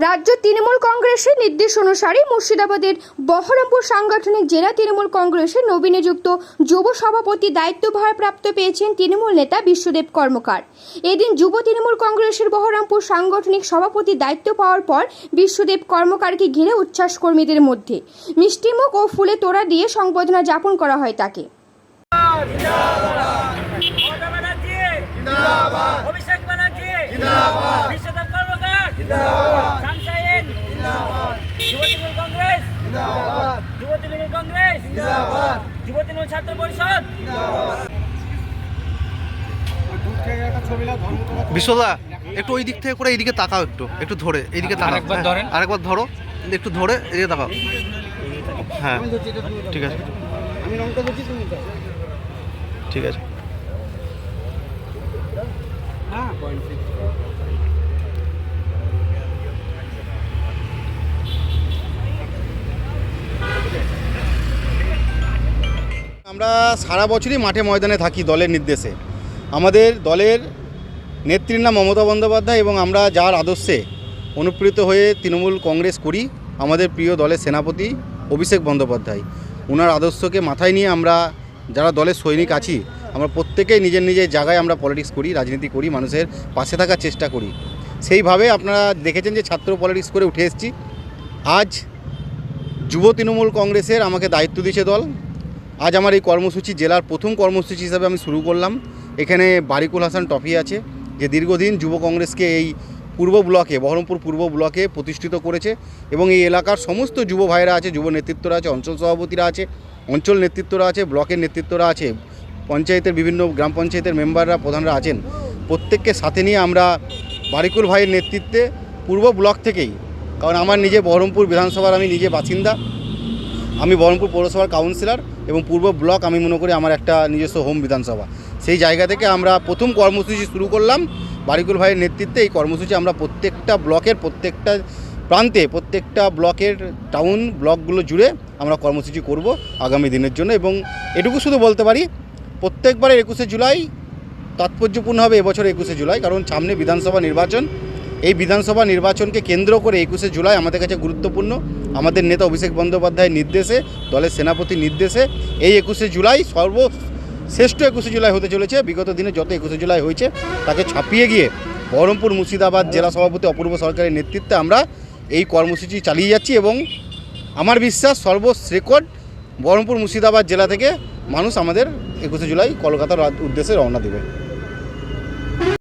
রাজ্য তৃণমূল কংগ্রেসের নির্দেশ অনুসারে মুর্শিদাবাদের বহরমপুর সাংগঠনিক জেলা তৃণমূল কংগ্রেসের নবীনযুক্ত যুব সভাপতি দায়িত্বভারপ্রাপ্ত পেয়েছেন তৃণমূল নেতা বিশ্বদেব কর্মকার। এদিন যুব তৃণমূল কংগ্রেসের বহরমপুর সাংগঠনিক সভাপতি দায়িত্ব পাওয়ার পর বিশ্বদেব কর্মকারকে ঘিরে উচ্ছ্বাস কর্মীদের মধ্যে। মিষ্টিমুখ ও ফুলে তোড়া দিয়ে সংবর্ধনা যাপন করা হয় তাকে। অভিষেক কর্মকার সানশাইন যুব তৃণমূল কংগ্রেস যুব তৃণমূল কংগ্রেস। যুব তৃণমূল ছাত্র পরিষদ। বিশ্বদা একটু ওই দিক থেকে করে এইদিকে তাকাও একটু একটু ধরে এইদিকে তাকাও। আরেকবার হ্যাঁ, ধরেন। আরেকবার ধরো একটু ধরে এদিকে তাকাও। হ্যাঁ। ঠিক আছে। ঠিক আছে। আমরা সারা বছরই মাঠে ময়দানে থাকি দলের নির্দেশে। আমাদের দলের নেত্রীর নাম মমতা বন্দ্যোপাধ্যায় এবং আমরা যার আদর্শে অনুপ্রেরিত হয়ে তৃণমূল কংগ্রেস করি, আমাদের প্রিয় দলের সেনাপতি অভিষেক বন্দ্যোপাধ্যায়। ওনার আদর্শকে মাথায় নিয়ে আমরা যারা দলের সৈনিক আছি, আমরা প্রত্যেকেই নিজের নিজের জায়গায় আমরা পলিটিক্স করি, রাজনীতি করি, মানুষের পাশে থাকার চেষ্টা করি। সেইভাবে আপনারা দেখেছেন যে ছাত্র পলিটিক্স করে উঠে এসেছি। আজ যুব তৃণমূল কংগ্রেসের আমাকে দায়িত্ব দিয়েছে দল। আজ আমার এই কর্মসূচি জেলার প্রথম কর্মসূচি হিসাবে আমি শুরু করলাম। এখানে বারিকুল হাসান টফি আছে, যে দীর্ঘদিন যুব কংগ্রেসকে এই পূর্ব ব্লকে, বহরমপুর পূর্ব ব্লকে প্রতিষ্ঠিত করেছে এবং এই এলাকার সমস্ত যুব ভাইরা আছে, যুব নেতৃত্বরা আছে, অঞ্চল সভাপতিরা আছে, অঞ্চল নেতৃত্বরা আছে, ব্লকের নেতৃত্বরা আছে, পঞ্চায়েতের বিভিন্ন গ্রাম পঞ্চায়েতের মেম্বাররা, প্রধানরা আছেন। প্রত্যেককে সাথে নিয়ে আমরা বারিকুল ভাইয়ের নেতৃত্বে পূর্ব ব্লক থেকেই, কারণ আমার নিজে বহরমপুর বিধানসভার আমি নিজে বাসিন্দা, আমি বহরমপুর পৌরসভার কাউন্সিলর এবং পূর্ব ব্লক আমি মনে করি আমার একটা নিজস্ব হোম বিধানসভা। সেই জায়গা থেকে আমরা প্রথম কর্মসূচি শুরু করলাম। বারিকুল ভাইয়ের নেতৃত্বে এই কর্মসূচি আমরা প্রত্যেকটা ব্লকের প্রত্যেকটা প্রান্তে, প্রত্যেকটা ব্লকের টাউন ব্লকগুলো জুড়ে আমরা কর্মসূচি করব আগামী দিনের জন্য এবং এটুকু শুধু বলতে পারি প্রত্যেকবারের একুশে জুলাই তাৎপর্যপূর্ণ হবে এবছর একুশে জুলাই, কারণ সামনে বিধানসভা নির্বাচন। এই বিধানসভা নির্বাচনকে কেন্দ্র করে একুশে জুলাই আমাদের কাছে গুরুত্বপূর্ণ। আমাদের নেতা অভিষেক বন্দ্যোপাধ্যায়ের নির্দেশে, দলের সেনাপতির নির্দেশে এই একুশে জুলাই সর্বশ্রেষ্ঠ একুশে জুলাই হতে চলেছে। বিগত দিনে যত একুশে জুলাই হয়েছে, তাকে ছাপিয়ে গিয়ে বহরমপুর মুর্শিদাবাদ জেলা সভাপতি অপূর্ব সরকারের নেতৃত্বে আমরা এই কর্মসূচি চালিয়ে যাচ্ছি এবং আমার বিশ্বাস সর্বরেকর্ড বহরমপুর মুর্শিদাবাদ জেলা থেকে মানুষ আমাদের একুশে জুলাই কলকাতার উদ্দেশ্যে রওনা দেবে।